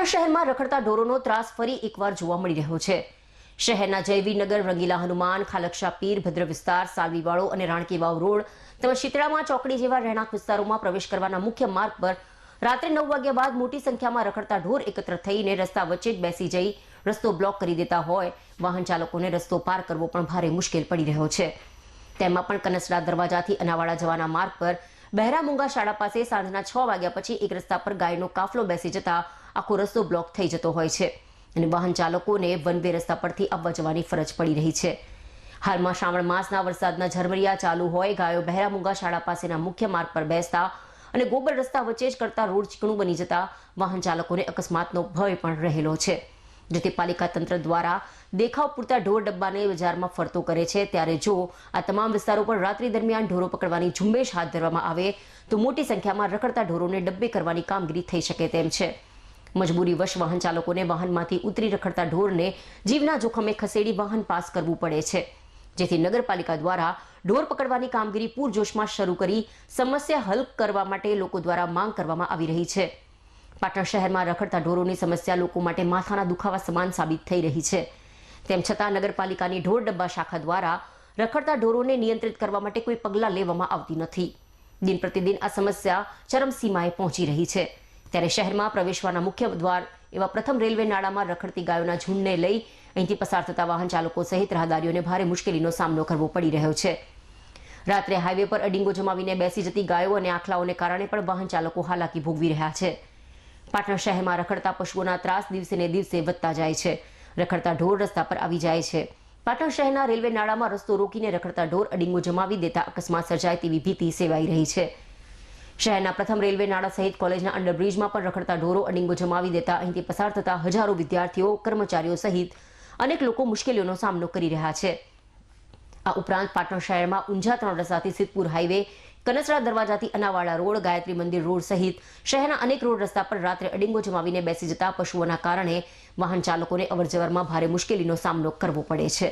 પાટણ શહેરમાં રખડતા ઢોરોનો ત્રાસ ફરી એકવાર જોવા મળી રહ્યો છે. શહેરના જયવીનગર રંગીલા હનુમાન, ખાલક્ષા પીર, ભદ્ર વિસ્તાર સાલવીવાળો અને રાણકીવાવ રોડ તેમજ શીતળામાં ચોકડી જેવા રહેણાંક વિસ્તારોમાં પ્રવેશ કરવાના મુખ્ય માર્ગ પર રાત્રે નવ વાગ્યા બાદ મોટી સંખ્યામાં રખડતા ઢોર એકત્ર થઈને રસ્તા વચ્ચે જ બેસી જઈ રસ્તો બ્લોક કરી દેતા હોય. વાહન ચાલકોને રસ્તો પાર કરવો પણ ભારે મુશ્કેલ પડી રહ્યો છે. તેમાં પણ કનસડા દરવાજાથી અનાવાડા જવાના માર્ગ પર બહેરા મૂંગા શાળા પાસે સાંજના છ વાગ્યા પછી એક રસ્તા પર ગાયનો કાફલો બેસી જતા આખો રસ્તો બ્લોક થઈ જતો હોય છે અને વાહન ચાલકોને વન વે રસ્તા પરથી આવવા જવાની ફરજ પડી રહી છે. હાલમાં શ્રાવણ માસના વરસાદના ઝરમરિયા ચાલુ હોય, ગાયો બહેરામુંગા શાળા પાસેના મુખ્ય માર્ગ પર બેસતા અને ગોબર રસ્તા વચ્ચે જ કરતા રોડ ચીકણું બની જતા વાહન ચાલકોને અકસ્માતનો ભય પણ રહેલો છે. જેથી પાલિકા તંત્ર દ્વારા દેખાવ પૂરતા ઢોર ડબ્બાને બજારમાં ફરતો કરે છે. ત્યારે જો આ તમામ વિસ્તારો પર રાત્રિ દરમિયાન ઢોરો પકડવાની ઝુંબેશ હાથ ધરવામાં આવે, તો મોટી સંખ્યામાં રખડતા ઢોરોને ડબ્બે કરવાની કામગીરી થઈ શકે તેમ છે. મજબૂરી વશ વાહન ચાલકોને વાહનમાંથી ઉતરી રખડતા ઢોરને જીવના જોખમે ખસેડી વાહન પાસ કરવું પડે છે. જેથી નગરપાલિકા દ્વારા ઢોર પકડવાની કામગીરી પૂરજોશમાં શરૂ કરી સમસ્યા હલ કરવા માટે લોકો દ્વારા માંગ કરવામાં આવી રહી છે. પાટણ શહેરમાં રખડતા ઢોરોની સમસ્યા લોકો માટે માથાના દુખાવા સમાન સાબિત થઈ રહી છે. તેમ છતાં નગરપાલિકાની ઢોર ડબ્બા શાખા દ્વારા રખડતા ઢોરોને નિયંત્રિત કરવા માટે કોઈ પગલાં લેવામાં આવતી નથી. દિન પ્રતિદિન આ સમસ્યા ચરમસીમાએ પહોંચી રહી છે. ત્યારે શહેરમાં પ્રવેશવાના મુખ્ય દ્વાર એવા પ્રથમ રેલવે નાળામાં રખડતી ગાયોના ઝુંડને લઈ અહીંથી પસાર થતા વાહન ચાલકો સહિત રાહદારીઓને ભારે મુશ્કેલીનો સામનો કરવો પડી રહ્યો છે. રાત્રે હાઈવે પર અડીંગો જમાવીને બેસી જતી ગાયો અને આખલાઓને કારણે પણ વાહન ચાલકો હાલાકી ભોગવી રહ્યા છે. પાટણ શહેરમાં રખડતા પશુઓના ત્રાસ દિવસે ને દિવસે વધતા જાય છે. રખડતા ઢોર રસ્તા પર આવી જાય છે. પાટણ શહેરના રેલવે નાળામાં રસ્તો રોકીને રખડતા ઢોર અડીંગો જમાવી દેતા અકસ્માત સર્જાય તેવી ભીતિ સેવાઈ રહી છે. શહેરના પ્રથમ રેલવે નાળા સહિત કોલેજના અંડરબ્રિજમાં પણ રખડતા ઢોરો અડીંગો જમાવી દેતા અહીંથી પસાર થતા હજારો વિદ્યાર્થીઓ, કર્મચારીઓ સહિત અનેક લોકો મુશ્કેલીઓનો સામનો કરી રહ્યા છે. આ ઉપરાંત પાટણ શહેરમાં ઊંઝા ત્રણ રસ્તાથી સિદ્ધપુર હાઈવે કનસરા દરવાજાથી અનાવાડા રોડ, ગાયત્રી મંદિર રોડ સહિત શહેરના અનેક રોડ રસ્તા પર રાત્રે અડીંગો જમાવીને બેસી જતા પશુઓના કારણે વાહન ચાલકોને અવરજવરમાં ભારે મુશ્કેલીનો સામનો કરવો પડે છે.